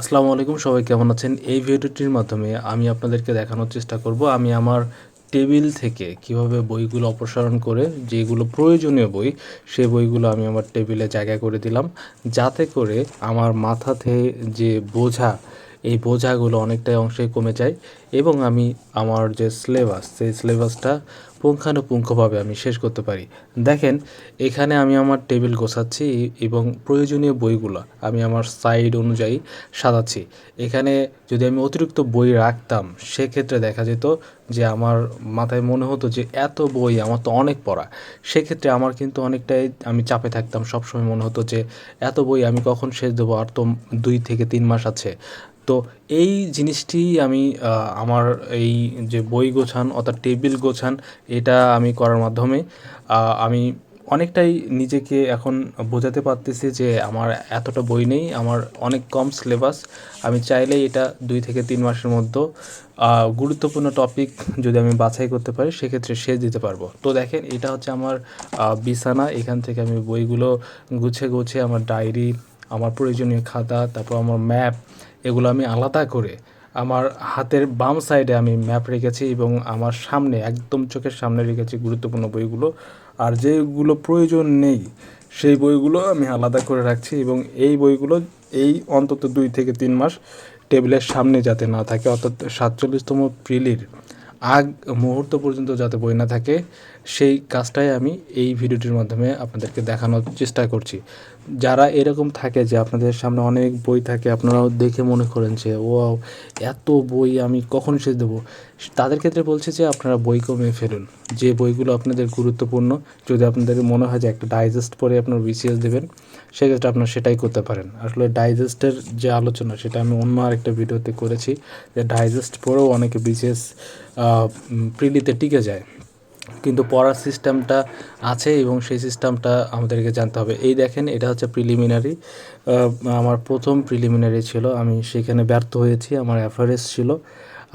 আসসালামু আলাইকুম, সবাই কেমন আছেন? এই ভিডিওটির মাধ্যমে আমি আপনাদেরকে দেখানোর চেষ্টা করব আমি আমার টেবিল থেকে কীভাবে বইগুলো অপসারণ করে যেগুলো প্রয়োজনীয় বই সেই বইগুলো আমি আমার টেবিলে জায়গা করে দিলাম। যাতে করে আমার মাথাতে যে বোঝা, এই বোঝাগুলো অনেকটাই অংশে কমে যায় এবং আমি আমার যে সিলেবাস সেই সিলেবাসটা পুঙ্খানুপুঙ্খভাবে আমি শেষ করতে পারি। দেখেন, এখানে আমি আমার টেবিল গোছাচ্ছি এবং প্রয়োজনীয় বইগুলো আমি আমার সাইড অনুযায়ী সাজাচ্ছি। এখানে যদি আমি অতিরিক্ত বই রাখতাম, সেক্ষেত্রে দেখা যেত যে আমার মাথায় মনে হতো যে এত বই আমার তো অনেক পড়া। সেক্ষেত্রে আমার কিন্তু অনেকটাই আমি চাপে থাকতাম, সবসময় মনে হতো যে এত বই আমি কখন শেষ দেবো আর তো দুই থেকে তিন মাস আছে। তো এই জিনিসটি আমি আমার এই যে বই গোছান অর্থাৎ টেবিল গোছান এটা আমি করার মাধ্যমে আমি অনেকটাই নিজেকে এখন বোঝাতে পারতেছি যে আমার এতটা বই নেই, আমার অনেক কম সিলেবাস আমি চাইলেই এটা দুই থেকে তিন মাসের মধ্যে গুরুত্বপূর্ণ টপিক যদি আমি বাছাই করতে পারি, সেক্ষেত্রে শেষ দিতে পারব। তো দেখেন, এটা হচ্ছে আমার বিছানা। এখান থেকে আমি বইগুলো গুছে গুছে আমার ডায়েরি আমার প্রয়োজনীয় খাতা, তারপর আমার ম্যাপ এগুলো আমি আলাদা করে আমার হাতের বাম সাইডে আমি ম্যাপ রেখেছি এবং আমার সামনে, একদম চোখের সামনে রেখেছি গুরুত্বপূর্ণ বইগুলো। আর যেগুলো প্রয়োজন নেই, সেই বইগুলো আমি আলাদা করে রাখছি এবং এই বইগুলো এই অন্তত দুই থেকে তিন মাস টেবিলের সামনে যাতে না থাকে, অর্থাৎ সাতচল্লিশতম প্রিলির আগ মুহূর্ত পর্যন্ত যাতে বই না থাকে, সেই কাজটাই আমি এই ভিডিওটির মাধ্যমে আপনাদেরকে দেখানোর চেষ্টা করছি। যারা এরকম থাকে যে আপনাদের সামনে অনেক বই থাকে, আপনারাও দেখে মনে করেন যে ও এত বই আমি কখন শেষ দেবো? তাদের ক্ষেত্রে বলছে যে, আপনারা বই কমিয়ে ফেলুন। যে বইগুলো আপনাদের গুরুত্বপূর্ণ, যদি আপনাদের মনে হয় যে একটা ডাইজেস্ট পরে আপনার বিসিএস দেবেন, সেক্ষেত্রে আপনারা সেটাই করতে পারেন। আসলে ডাইজেস্টের যে আলোচনা, সেটা আমি অন্য আরেকটা ভিডিওতে করেছি, যে ডাইজেস্ট পরেও অনেকে বিসিএস প্রিলিতে টিকে যায়। কিন্তু পড়ার সিস্টেমটা আছে এবং সেই সিস্টেমটা আমাদেরকে জানতে হবে। এই দেখেন, এটা হচ্ছে প্রিলিমিনারি আমার প্রথম প্রিলিমিনারি ছিল। আমি সেখানে ব্যর্থ হয়েছি, আমার অ্যাভারেজ ছিল।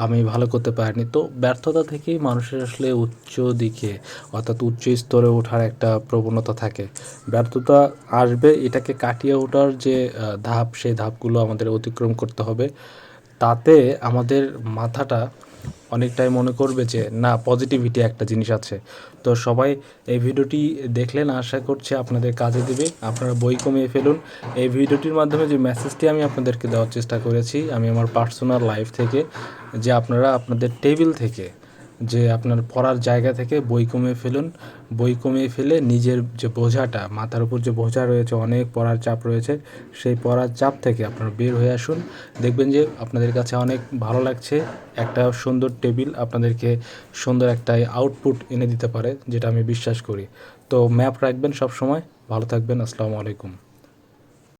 আমি ভালো করতে পারিনি। তো ব্যর্থতা থেকেই মানুষের আসলে উচ্চ দিকে, অর্থাৎ উচ্চ স্তরে ওঠার একটা প্রবণতা থাকে। ব্যর্থতা আসবে, এটাকে কাটিয়ে ওঠার যে ধাপ, সেই ধাপগুলো আমাদের অতিক্রম করতে হবে। তাতে আমাদের মাথাটা অনেকটাই মনে করবে যে, না পজিটিভিটি একটা জিনিস আছে। তো সবাই এই ভিডিওটি দেখলেন, আশা করছি আপনাদের কাজে দেবে। আপনারা বই কমিয়ে ফেলুন। এই ভিডিওটির মাধ্যমে যে মেসেজটি আমি আপনাদেরকে দেওয়ার চেষ্টা করেছি, আমি আমার পার্সোনাল লাইফ থেকে, যে আপনারা আপনাদের টেবিল থেকে যে আপনার পড়ার জায়গা থেকে বই কমিয়ে ফেলুন। বই কমিয়ে ফেলে নিজের যে বোঝাটা, মাথার উপর যে বোঝা রয়েছে, অনেক পড়ার চাপ রয়েছে, সেই পড়ার চাপ থেকে আপনারা বের হয়ে আসুন। দেখবেন যে আপনাদের কাছে অনেক ভালো লাগছে, একটা সুন্দর টেবিল আপনাদেরকে সুন্দর একটা আউটপুট এনে দিতে পারে, যেটা আমি বিশ্বাস করি। তো ম্যাপ রাখবেন সব সময় ভালো থাকবেন, আসসালামু আলাইকুম।